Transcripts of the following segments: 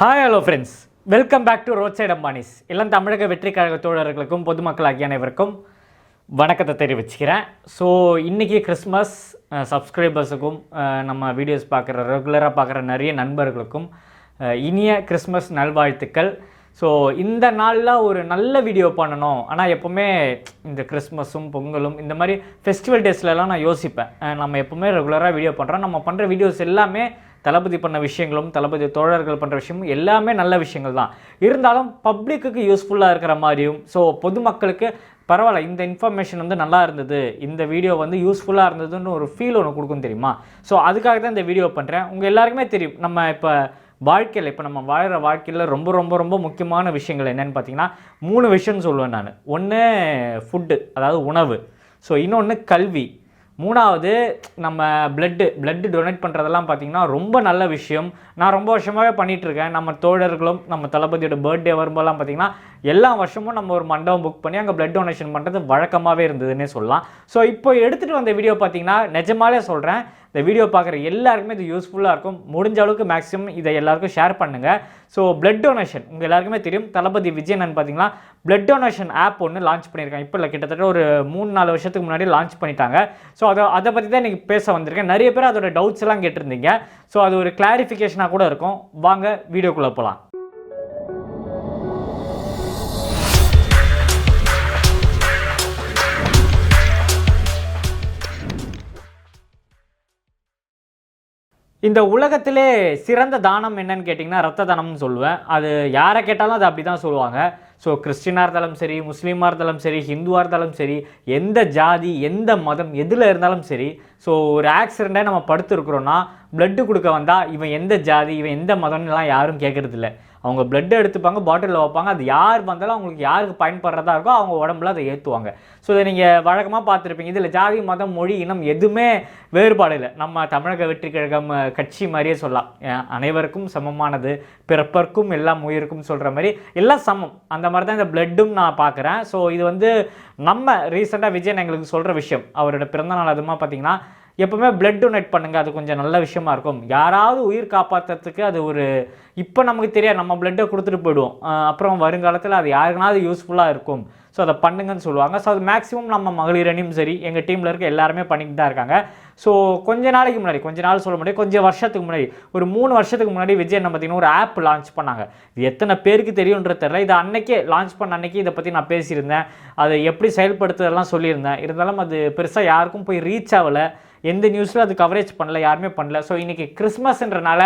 Hi hello friends welcome back to road side Ambanis எல்லாம் தமிழக வெற்றி கழக தோழர்களுக்கும் பொதுமக்கள் ஆகிய அனைவருக்கும் வணக்கத்தை தெரிவிச்சுக்கிறேன். ஸோ இன்றைக்கி கிறிஸ்மஸ் சப்ஸ்கிரைபர்ஸுக்கும் நம்ம வீடியோஸ் பார்க்குற ரெகுலராக பார்க்குற நிறைய நண்பர்களுக்கும் இனிய கிறிஸ்மஸ் நல்வாழ்த்துக்கள். ஸோ இந்த நாளில் ஒரு நல்ல வீடியோ பண்ணணும். ஆனால் எப்போவுமே இந்த கிறிஸ்மஸும் பொங்கலும் இந்த மாதிரி ஃபெஸ்டிவல் டேஸ்லலாம் நான் யோசிப்பேன். நம்ம எப்போவுமே ரெகுலராக வீடியோ பண்ணுறோம் நம்ம பண்ணுற வீடியோஸ் எல்லாமே தளபதி பண்ண விஷயங்களும் தளபதி தோழர்கள் பண்ணுற விஷயமும் எல்லாமே நல்ல விஷயங்கள் தான். இருந்தாலும் பப்ளிக்குக்கு யூஸ்ஃபுல்லாக இருக்கிற மாதிரியும் ஸோ பொதுமக்களுக்கு பரவாயில்ல இந்த இன்ஃபர்மேஷன் வந்து நல்லா இருந்தது இந்த வீடியோ வந்து யூஸ்ஃபுல்லாக இருந்ததுன்னு ஒரு ஃபீல் ஒன்று கொடுக்கும் தெரியுமா? ஸோ அதுக்காக தான் இந்த வீடியோ பண்ணுறேன் உங்கள் எல்லாருக்குமே தெரியும் நம்ம இப்போ வாழ்க்கையில் இப்போ நம்ம வாழ்கிற வாழ்க்கையில் ரொம்ப ரொம்ப ரொம்ப முக்கியமான விஷயங்கள் என்னென்னு பார்த்தீங்கன்னா மூணு விஷயம்னு சொல்லுவேன் நான். ஒன்று ஃபுட்டு அதாவது உணவு. ஸோ இன்னொன்று கல்வி. மூணாவது நம்ம பிளட்டு பிளட்டு டொனேட் பண்ணுறதெல்லாம் பார்த்தீங்கன்னா ரொம்ப நல்ல விஷயம். நான் ரொம்ப வருஷமாகவே பண்ணிகிட்ருக்கேன் நம்ம தோழர்களும் நம்ம தளபதியோட பர்த்டே வரும்போதெல்லாம் பார்த்தீங்கன்னா எல்லா வருஷமும் நம்ம ஒரு மண்டபம் புக் பண்ணி அங்கே பிளட் டொனேஷன் பண்ணுறது வழக்கமாகவே இருந்ததுன்னே சொல்லலாம். ஸோ இப்போ எடுத்துகிட்டு வந்த வீடியோ பார்த்தீங்கன்னா நிஜமாலே சொல்கிறேன் இந்த வீடியோ பார்க்குற எல்லாருக்குமே இது யூஸ்ஃபுல்லாக இருக்கும். முடிஞ்ச அளவுக்கு மேக்ஸிமம் இதை எல்லாருக்கும் ஷேர் பண்ணுங்கள் ஸோ பிளட் டொனேஷன் உங்கள் எல்லாருக்குமே தெரியும். தளபதி விஜயன் பார்த்தீங்கன்னா பிளட் டொனேஷன் ஆப் ஒன்று லான்ச் பண்ணியிருக்காங்க. இப்போ இல்லை கிட்டத்தட்ட ஒரு மூணு நாலு வருஷத்துக்கு முன்னாடி லான்ச் பண்ணிட்டாங்க. ஸோ அதை அதை பற்றி தான் இன்றைக்கி பேச வந்திருக்கேன். நிறைய பேர் அதோட டவுட்ஸ் எல்லாம் கேட்டிருந்தீங்க. ஸோ அது ஒரு கிளாரிஃபிகேஷனாக கூட இருக்கும். வாங்க வீடியோக்குள்ளே போகலாம் இந்த உலகத்திலே சிறந்த தானம் என்னன்னு கேட்டிங்கன்னா ரத்த தானம்னு சொல்லுவேன். அது யாரை கேட்டாலும் அது அப்படி தான் சொல்லுவாங்க. ஸோ கிறிஸ்டினாக இருந்தாலும் சரி முஸ்லீமாக இருந்தாலும் சரி ஹிந்துவாக இருந்தாலும் சரி எந்த ஜாதி எந்த மதம் எதில் இருந்தாலும் சரி ஸோ ஒரு ஆக்சிடெண்ட்டாக நம்ம படுத்துருக்குறோன்னா பிளட்டு கொடுக்க வந்தால் இவன் எந்த ஜாதி இவன் எந்த மதம்னுலாம் யாரும் கேட்குறதில்ல அவங்க பிளட் எடுத்துப்பாங்க பாட்டிலில் வைப்பாங்க. அது யார் வந்தாலும் அவங்களுக்கு யாருக்கு பயன்படுறதா இருக்கோ அவங்க உடம்புல அதை ஏற்றுவாங்க ஸோ இதை நீங்கள் வழக்கமாக பார்த்துருப்பீங்க. இதில் ஜாதி மதம் மொழி இனம் எதுவுமே வேறுபாடு இல்லை. நம்ம தமிழக வெற்றி கழகம் கட்சி மாதிரியே சொல்லலாம். அனைவருக்கும் சமமானது பிறப்பர்க்கும் எல்லாம் உயிருக்கும் சொல்கிற மாதிரி எல்லாம் சமம். அந்த மாதிரி தான் இந்த பிளட்டும் நான் பார்க்குறேன். ஸோ இது வந்து நம்ம ரீசெண்டாக விஜயன் எங்களுக்கு சொல்கிற விஷயம். அவரோட பிறந்தநாள் அதுமா பார்த்தீங்கன்னா எப்போவுமே பிளட் டொனேட் பண்ணுங்கள் அது கொஞ்சம் நல்ல விஷயமா இருக்கும். யாராவது உயிர் காப்பாற்றுறதுக்கு அது ஒரு இப்போ நமக்கு தெரியாது நம்ம பிளட்டை கொடுத்துட்டு போயிடுவோம். அப்புறம் வருங்காலத்தில் அது யாருக்குனாவது யூஸ்ஃபுல்லாக இருக்கும். ஸோ அதை பண்ணுங்கன்னு சொல்லுவாங்க. ஸோ அது மேக்ஸிமம் நம்ம மகளிர் அணியும் சரி எங்கள் டீமில் இருக்க எல்லாருமே பண்ணிக்கிட்டு தான் இருக்காங்க. ஸோ கொஞ்ச நாளைக்கு முன்னாடி கொஞ்ச நாள் சொல்ல முடியாது கொஞ்சம் வருஷத்துக்கு முன்னாடி ஒரு மூணு வருஷத்துக்கு முன்னாடி விஜய் என்ன பார்த்தீங்கன்னா ஒரு ஆப் லான்ச் பண்ணாங்க. இது எத்தனை பேருக்கு தெரியுன்றது தெரியல. இது அன்னைக்கே லான்ச் பண்ண அன்னைக்கு இதை பற்றி நான் பேசியிருந்தேன். அதை எப்படி செயல்படுத்துறதெல்லாம் சொல்லியிருந்தேன். இருந்தாலும் அது பெருசாக யாருக்கும் போய் ரீச் ஆகலை. எந்த நியூஸில் அது கவரேஜ் பண்ணல யாருமே பண்ணல. ஸோ இன்றைக்கி கிறிஸ்மஸ்ன்றனால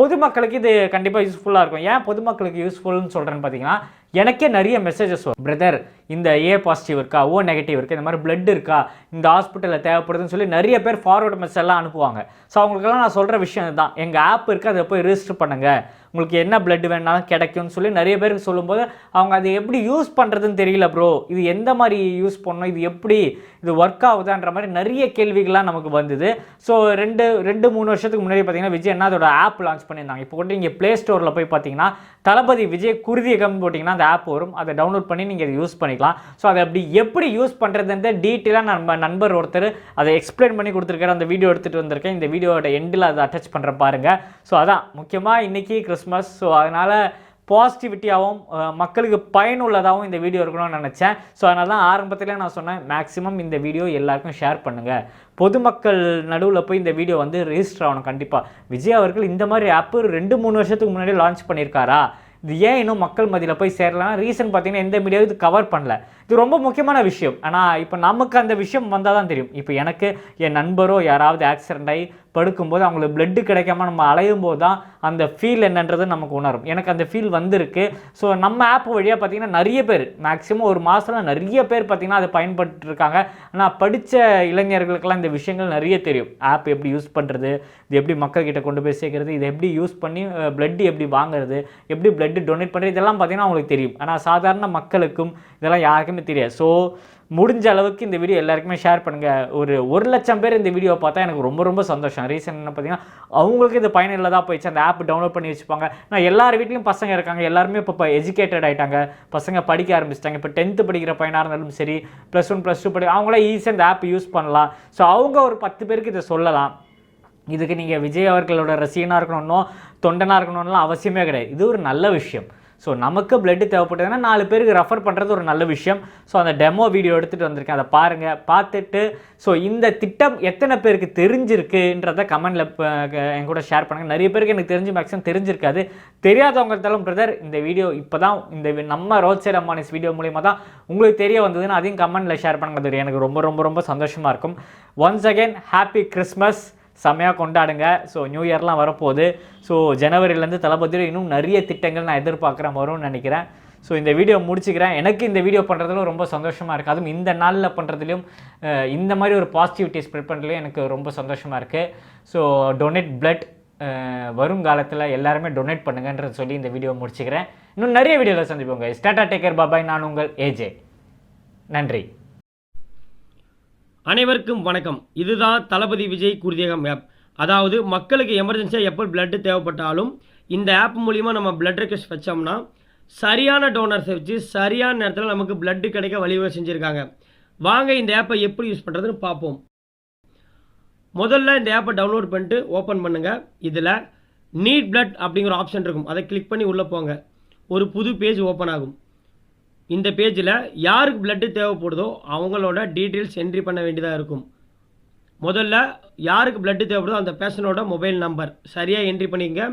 பொதுமக்களுக்கு இது கண்டிப்பாக யூஸ்ஃபுல்லாக இருக்கும். ஏன் பொதுமக்களுக்கு யூஸ்ஃபுல்னு சொல்கிறேன்னு பார்த்தீங்கன்னா எனக்கே நிறைய மெசேஜஸ் வரும். பிரதர் இந்த ஏ பாசிட்டிவ் இருக்கா? ஓ நெகட்டிவ் இருக்கா? இந்த மாதிரி பிளட் இருக்கா? இந்த ஹாஸ்பிட்டலில் தேவைப்படுதுன்னு சொல்லி நிறைய பேர் ஃபார்வர்டு மெசேஜ் எல்லாம் அனுப்புவாங்க. ஸோ அவங்களுக்கெல்லாம் நான் சொல்கிற விஷயம் இதுதான். எங்கள் ஆப் இருக்குது அதை போய் ரிஜிஸ்டர் பண்ணுங்கள் உங்களுக்கு என்ன பிளட் வேணாலும் கிடைக்கும்னு சொல்லி நிறைய பேருக்கு சொல்லும்போது அவங்க அதை எப்படி யூஸ் பண்ணுறதுன்னு தெரியல ப்ரோ இது எந்த மாதிரி யூஸ் பண்ணணும்? இது எப்படி இது ஒர்க் ஆகுதான்ற மாதிரி நிறைய கேள்விகள்லாம் நமக்கு வந்தது. ஸோ ரெண்டு ரெண்டு மூணு வருஷத்துக்கு முன்னாடி பார்த்தீங்கன்னா விஜய் என்ன அதோட ஆப் லான்ச் பண்ணியிருந்தாங்க. இப்போ கூட நீங்கள் ப்ளே ஸ்டோரில் போய் பார்த்தீங்கன்னா தளபதி விஜய் குருதியகம் போட்டிங்கன்னா அந்த ஆப் வரும். அதை டவுன்லோட் பண்ணி நீங்கள் அதை யூஸ் பண்ணிக்கலாம். ஸோ அதை அப்படி எப்படி யூஸ் பண்ணுறதுன்ற டீட்டெயிலாக நம்ம நண்பர் ஒருத்தர் அதை எக்ஸ்பிளைன் பண்ணி கொடுத்துருக்காரு. அந்த வீடியோ எடுத்துகிட்டு வந்திருக்கேன். இந்த வீடியோட எண்டில் அதை அட்டாச் பண்ணுற பாருங்கள் ஸோ அதான். முக்கியமாக இன்றைக்கி கிறிஸ் கிறிஸ்மஸ் ஸோ அதனால் பாசிட்டிவிட்டியாகவும் மக்களுக்கு பயனுள்ளதாகவும் இந்த வீடியோ இருக்கணும்னு நினச்சேன். ஸோ அதனால தான் ஆரம்பத்தில் நான் சொன்னேன் மேக்ஸிமம் இந்த வீடியோ எல்லாருக்கும் ஷேர் பண்ணுங்கள் பொதுமக்கள் நடுவில் போய் இந்த வீடியோ வந்து ரெஜிஸ்டர் ஆகணும் கண்டிப்பாக விஜய் அவர்கள் இந்த மாதிரி ஆப்பு ரெண்டு மூணு வருஷத்துக்கு முன்னாடி லான்ச் பண்ணியிருக்காரா? இது ஏன் இன்னும் மக்கள் மதியில் போய் சேரலாம் ரீசன் பார்த்தீங்கன்னா எந்த மீடியாவும் இது கவர் பண்ணல. இது ரொம்ப முக்கியமான விஷயம். ஆனால் இப்போ நமக்கு அந்த விஷயம் வந்தால் தான் தெரியும். இப்போ எனக்கு என் நண்பரோ யாராவது ஆக்சிடென்ட் ஆகி படுக்கும்போது அவங்களுக்கு பிளட்டு கிடைக்காம நம்ம அலையும் போது தான் அந்த ஃபீல் என்னன்றது நமக்கு உணரும். எனக்கு அந்த ஃபீல் வந்திருக்கு. ஸோ நம்ம ஆப் வழியாக பார்த்தீங்கன்னா நிறைய பேர் மேக்ஸிமம் ஒரு மாதத்தில் நிறைய பேர் பார்த்தீங்கன்னா அதை பயன்பட்டுருக்காங்க. ஆனால் படித்த இளைஞர்களுக்கெல்லாம் இந்த விஷயங்கள் நிறைய தெரியும். ஆப் எப்படி யூஸ் பண்ணுறது இது எப்படி மக்கள்கிட்ட கொண்டு போய் சேர்க்குறது இதை எப்படி யூஸ் பண்ணி பிளட்டு எப்படி வாங்குறது எப்படி பிளட்டு டொனேட் பண்ணுறது இதெல்லாம் பார்த்தீங்கன்னா அவங்களுக்கு தெரியும். ஆனால் சாதாரண மக்களுக்கும் இதெல்லாம் யாருக்குமே தெரியாது. ஸோ முடிஞ்ச அளவுக்கு இந்த வீடியோ எல்லாருக்குமே ஷேர் பண்ணுங்கள் ஒரு ஒரு லட்சம் பேர் இந்த வீடியோ பார்த்தா எனக்கு ரொம்ப ரொம்ப சந்தோஷம். ரீசன் என்ன பார்த்தீங்கன்னா அவங்களுக்கு இது பயனுள்ளதாக போயிடுச்சு. அந்த ஆப் டவுன்லோட் பண்ணி வச்சுப்பாங்க. நான் எல்லார் வீட்லேயும் பசங்க இருக்காங்க. எல்லாருமே இப்போ இப்போ எஜுகேட்டட் ஆகிட்டாங்க பசங்க படிக்க ஆரம்பிச்சிட்டாங்க. இப்போ டென்த்து படிக்கிற பையனாக இருந்தாலும் சரி ப்ளஸ் ஒன் ப்ளஸ் டூ படி அவங்களே ஈஸியாக இந்த ஆப் யூஸ் பண்ணலாம். ஸோ அவங்க ஒரு பத்து பேருக்கு இதை சொல்லலாம். இதுக்கு நீங்கள் விஜய் அவர்களோட ரசிகனாக இருக்கணும்னோ தொண்டனாக இருக்கணும்லாம் அவசியமே கிடையாது. இது ஒரு நல்ல விஷயம். ஸோ நமக்கு பிளட்டு தேவைப்பட்டதுன்னா நாலு பேருக்கு ரெஃபர் பண்ணுறது ஒரு நல்ல விஷயம். ஸோ அந்த டெமோ வீடியோ எடுத்துகிட்டு வந்திருக்கேன். அதை பாருங்கள் பார்த்துட்டு ஸோ இந்த திட்டம் எத்தனை பேருக்கு தெரிஞ்சிருக்குன்றத கமெண்டில் என் கூட ஷேர் பண்ணுங்கள் நிறைய பேருக்கு எனக்கு தெரிஞ்சு மேக்ஸிமம் தெரிஞ்சிருக்காது. தெரியாதவங்க பிரதர் இந்த வீடியோ இப்போ தான் இந்த வி- நம்ம ரோட் சைட் அம்மானிஸ் வீடியோ மூலியமாக தான் உங்களுக்கு தெரிய வந்ததுன்னு அதையும் கமெண்டில் ஷேர் பண்ணுங்க எனக்கு ரொம்ப ரொம்ப ரொம்ப சந்தோஷமாக இருக்கும். ஒன்ஸ் அகைன் ஹாப்பி கிறிஸ்மஸ் செம்மையாக கொண்டாடுங்க. ஸோ நியூ இயர்லாம் வரப்போகுது. ஸோ ஜனவரிலேருந்து தளபதியில் இன்னும் நிறைய திட்டங்கள் நான் எதிர்பார்க்குறேன் வரும்னு நினைக்கிறேன். ஸோ இந்த வீடியோ முடிச்சுக்கிறேன். எனக்கு இந்த வீடியோ பண்ணுறதுல ரொம்ப சந்தோஷமாக இருக்குது அதுவும் இந்த நாளில் பண்ணுறதுலையும் இந்த மாதிரி ஒரு பாசிட்டிவிட்டி ஸ்ப்ரெட் பண்ணுறதுலையும் எனக்கு ரொம்ப சந்தோஷமாக இருக்குது ஸோ டொனேட் பிளட் வருங்காலத்தில் எல்லாருமே டொனேட் பண்ணுங்கன்றது சொல்லி இந்த வீடியோ முடிச்சுக்கிறேன். இன்னும் நிறைய வீடியோவில் சந்திப்போங்க ஸ்டாட்டா டேக்கர் பாபாய் நான் உங்கள் ஏஜே நன்றி. அனைவருக்கும் வணக்கம். இதுதான் தளபதி விஜய் குருதியகம் ஆப் அதாவது மக்களுக்கு எமர்ஜென்சியாக எப்போ பிளட்டு தேவைப்பட்டாலும் இந்த ஆப் மூலிமா நம்ம பிளட் ரெக்வஸ்ட் வச்சோம்னா சரியான டோனர்ஸை வச்சு சரியான நேரத்தில் நமக்கு பிளட்டு கிடைக்க வழிவகை செஞ்சுருக்காங்க. வாங்க இந்த ஆப்பை எப்படி யூஸ் பண்ணுறதுன்னு பார்ப்போம். முதல்ல இந்த ஆப்பை டவுன்லோட் பண்ணிட்டு ஓப்பன் பண்ணுங்கள் இதில் நீட் பிளட் அப்படிங்கிற ஆப்ஷன் இருக்கும். அதை கிளிக் பண்ணி உள்ளே போங்க. ஒரு புது பேஜ் ஓப்பன் ஆகும். இந்த பேஜில் யாருக்கு பிளட்டு தேவைப்படுதோ அவங்களோட டீட்டெயில்ஸ் என்ட்ரி பண்ண வேண்டியதாக இருக்கும். முதல்ல யாருக்கு பிளட்டு தேவைப்படுதோ அந்த பேஷனோட மொபைல் நம்பர் சரியாக என்ட்ரி பண்ணிக்கங்க.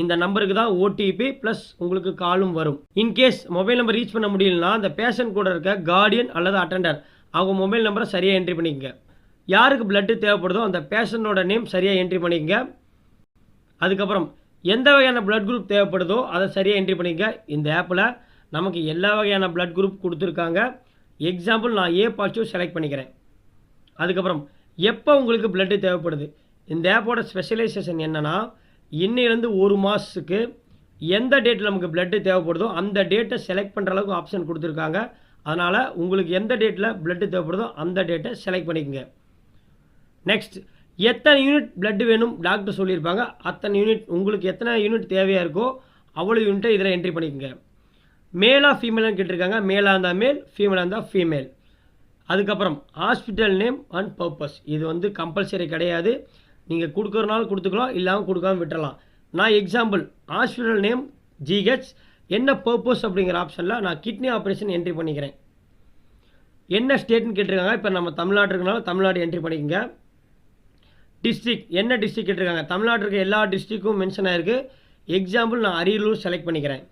இந்த நம்பருக்கு தான் ஓடிபி ப்ளஸ் உங்களுக்கு காலும் வரும். இன்கேஸ் மொபைல் நம்பர் ரீச் பண்ண முடியலனா அந்த பேஷண்ட் கூட இருக்க கார்டியன் அல்லது அட்டெண்டர் அவங்க மொபைல் நம்பரை சரியாக என்ட்ரி பண்ணிக்கங்க. யாருக்கு பிளட்டு தேவைப்படுதோ அந்த பேஷண்டோட நேம் சரியாக என்ட்ரி பண்ணிக்கங்க. அதுக்கப்புறம் எந்த வகையான பிளட் குரூப் தேவைப்படுதோ அதை சரியாக என்ட்ரி பண்ணிக்க இந்த ஆப்பில் நமக்கு எல்லா வகையான ப்ளட் குரூப் கொடுத்துருக்காங்க. எக்ஸாம்பிள் நான் ஏ பாசிட்டிவ் செலக்ட் பண்ணிக்கிறேன். அதுக்கப்புறம் எப்போ உங்களுக்கு ப்ளட்டு தேவைப்படுது? இந்த ஆப்போட ஸ்பெஷலைசேஷன் என்னன்னா இன்னிலேருந்து ஒரு மாதத்துக்கு எந்த டேட்டில் நமக்கு ப்ளட்டு தேவைப்படுதோ அந்த டேட்டை செலக்ட் பண்ணுற அளவுக்கு ஆப்ஷன் கொடுத்துருக்காங்க. அதனால் உங்களுக்கு எந்த டேட்டில் ப்ளட்டு தேவைப்படுதோ அந்த டேட்டை செலக்ட் பண்ணிக்கங்க. நெக்ஸ்ட் எத்தனை யூனிட் blood வேணும்? டாக்டர் சொல்லியிருப்பாங்க. அத்தனை யூனிட் உங்களுக்கு எத்தனை யூனிட் தேவையாக இருக்கோ அவ்வளோ யூனிட்டை இதில் என்ட்ரி பண்ணிக்கோங்க. மேலா ஃபீமேலான்னு கேட்டிருக்காங்க. மேலாக இருந்தால் மேல் ஃபீமேலாக இருந்தால் ஃபீமேல் அதுக்கப்புறம் ஹாஸ்பிட்டல் நேம் அண்ட் பர்பஸ் இது வந்து கம்பல்சரி கிடையாது. நீங்கள் கொடுக்குறனால கொடுத்துக்கலாம் இல்லாமல் கொடுக்காம விட்டுறலாம். நான் எக்ஸாம்பிள் ஹாஸ்பிட்டல் நேம் ஜிஹெச் என்ன பர்பஸ் அப்படிங்கிற ஆப்ஷனில் நான் கிட்னி ஆப்ரேஷன் என்ட்ரி பண்ணிக்கிறேன். என்ன ஸ்டேட்னு கேட்டிருக்காங்க. இப்போ நம்ம தமிழ்நாடு இருக்கனால தமிழ்நாடு என்ட்ரி பண்ணிக்கங்க. டிஸ்ட்ரிக்ட் என்ன டிஸ்ட்ரிக்ட் கேட்டிருக்காங்க. தமிழ்நாடு இருக்க எல்லா டிஸ்ட்ரிக்கும் மென்ஷன் ஆயிருக்கு. எக்ஸாம்பிள் நான் அரியலூர் செலக்ட் பண்ணிக்கிறேன்.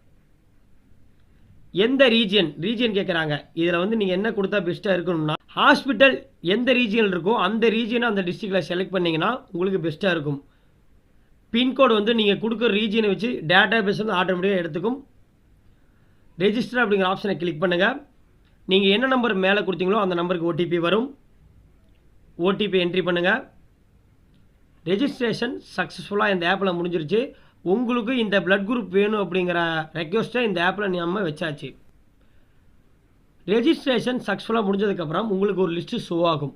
எந்த ரீஜியன் ரீஜியன் கேட்குறாங்க இதில் வந்து நீங்கள் என்ன கொடுத்தா பெஸ்ட்டாக இருக்கணும்னா ஹாஸ்பிட்டல் எந்த ரீஜியனில் இருக்கோ அந்த ரீஜியனை அந்த டிஸ்ட்ரிக்டில் செலக்ட் பண்ணிங்கன்னா உங்களுக்கு பெஸ்ட்டாக இருக்கும். பின்கோடு வந்து நீங்கள் கொடுக்குற ரீஜியனை வச்சு டேட்டா பேஸ் வந்து ஆட்டோமேட்டிக்காக எடுத்துக்கும். ரெஜிஸ்டர் அப்படிங்கிற ஆப்ஷனை கிளிக் பண்ணுங்கள் நீங்கள் என்ன நம்பர் மேலே கொடுத்தீங்களோ அந்த நம்பருக்கு ஓடிபி வரும். ஓடிபி என்ட்ரி பண்ணுங்கள் ரெஜிஸ்ட்ரேஷன் சக்ஸஸ்ஃபுல்லாக இந்த ஆப்பில் முடிஞ்சிருச்சு. உங்களுக்கு இந்த பிளட் குரூப் வேணும் அப்படிங்கிற ரெக்வஸ்ட்டை இந்த ஆப்பில் நம்ம வச்சாச்சு. ரெஜிஸ்ட்ரேஷன் சக்ஸஸ்ஃபுல்லாக முடிஞ்சதுக்கப்புறம் உங்களுக்கு ஒரு லிஸ்ட்டு ஷோ ஆகும்.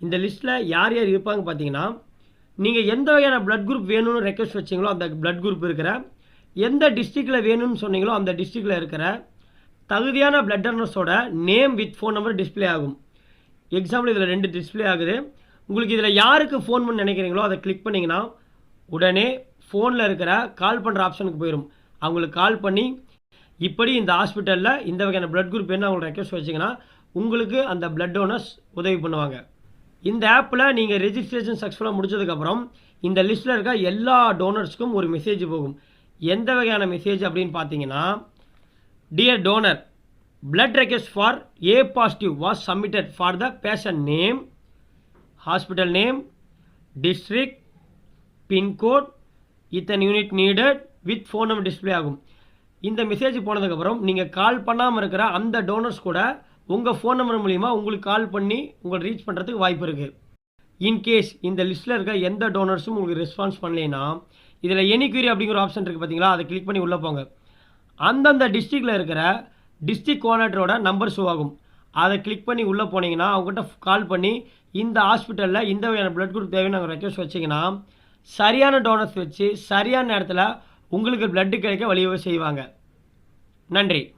இந்த லிஸ்ட்டில் யார் யார் இருப்பாங்க பார்த்தீங்கன்னா நீங்கள் எந்த வகையான பிளட் குரூப் வேணும்னு ரெக்வஸ்ட் வச்சீங்களோ அந்த பிளட் குரூப் இருக்கிற எந்த டிஸ்ட்ரிக்டில் வேணும்னு சொன்னீங்களோ அந்த டிஸ்ட்ரிக்டில் இருக்கிற தகுதியான blood டோனர்ஸோட name with phone number display ஆகும். எக்ஸாம்பிள் இதில் ரெண்டு டிஸ்ப்ளே ஆகுது. உங்களுக்கு இதில் யாருக்கு ஃபோன் பண்ணி நினைக்கிறீங்களோ அதை கிளிக் பண்ணிங்கன்னா உடனே ஃபோனில் இருக்கிற கால் பண்ணுற ஆப்ஷனுக்கு போயிடும் அவங்களுக்கு கால் பண்ணி இப்படி இந்த ஹாஸ்பிட்டலில் இந்த வகையான ப்ளட் குரூப் என்ன அவங்களுக்கு ரெக்வஸ்ட் வச்சிங்கன்னா உங்களுக்கு அந்த ப்ளட் டோனர்ஸ் உதவி பண்ணுவாங்க. இந்த ஆப்பில் நீங்கள் ரெஜிஸ்ட்ரேஷன் சக்ஸஸ்ஃபுல்லாக முடிச்சதுக்கப்புறம் இந்த லிஸ்ட்டில் இருக்க எல்லா டோனர்ஸ்க்கும் ஒரு மெசேஜ் போகும். எந்த வகையான மெசேஜ் அப்படின்னு பார்த்தீங்கன்னா dear donor blood request for A positive was submitted for the patient name hospital name district pincode இத்தன் இத்தனை unit needed with phone number display ஆகும். இந்த மெசேஜ் போனதுக்கப்புறம் நீங்கள் கால் பண்ணாமல் இருக்கிற அந்த டோனர்ஸ் கூட உங்கள் ஃபோன் நம்பர் மூலிமா உங்களுக்கு கால் பண்ணி உங்களை ரீச் பண்ணுறதுக்கு வாய்ப்பு இருக்குது இன்கேஸ் இந்த லிஸ்ட்டில் இருக்க எந்த டோனர்ஸும் உங்களுக்கு ரெஸ்பான்ஸ் பண்ணலைன்னா இதில் எனிக்யூரி அப்படிங்கிற ஆப்ஷன் இருக்குது பார்த்தீங்களா அதை கிளிக் பண்ணி உள்ளே போங்க. அந்தந்த டிஸ்ட்ரிக்டில் இருக்கிற டிஸ்ட்ரிக் கோஆர்டினேட்டரோட நம்பர் ஷோ ஆகும். அதை கிளிக் பண்ணி உள்ளே போனீங்கன்னா அவங்ககிட்ட கால் பண்ணி இந்த ஹாஸ்பிட்டலில் இந்த வகையான ப்ளட் குரூப் தேவைன்னு நாங்கள் ரெக்வஸ்ட் வச்சிங்கன்னா சரியான டோனர்ஸ் வச்சு சரியான நேரத்தில் உங்களுக்கு பிளட்டு கிடைக்க வழிவகை செய்வாங்க. நன்றி.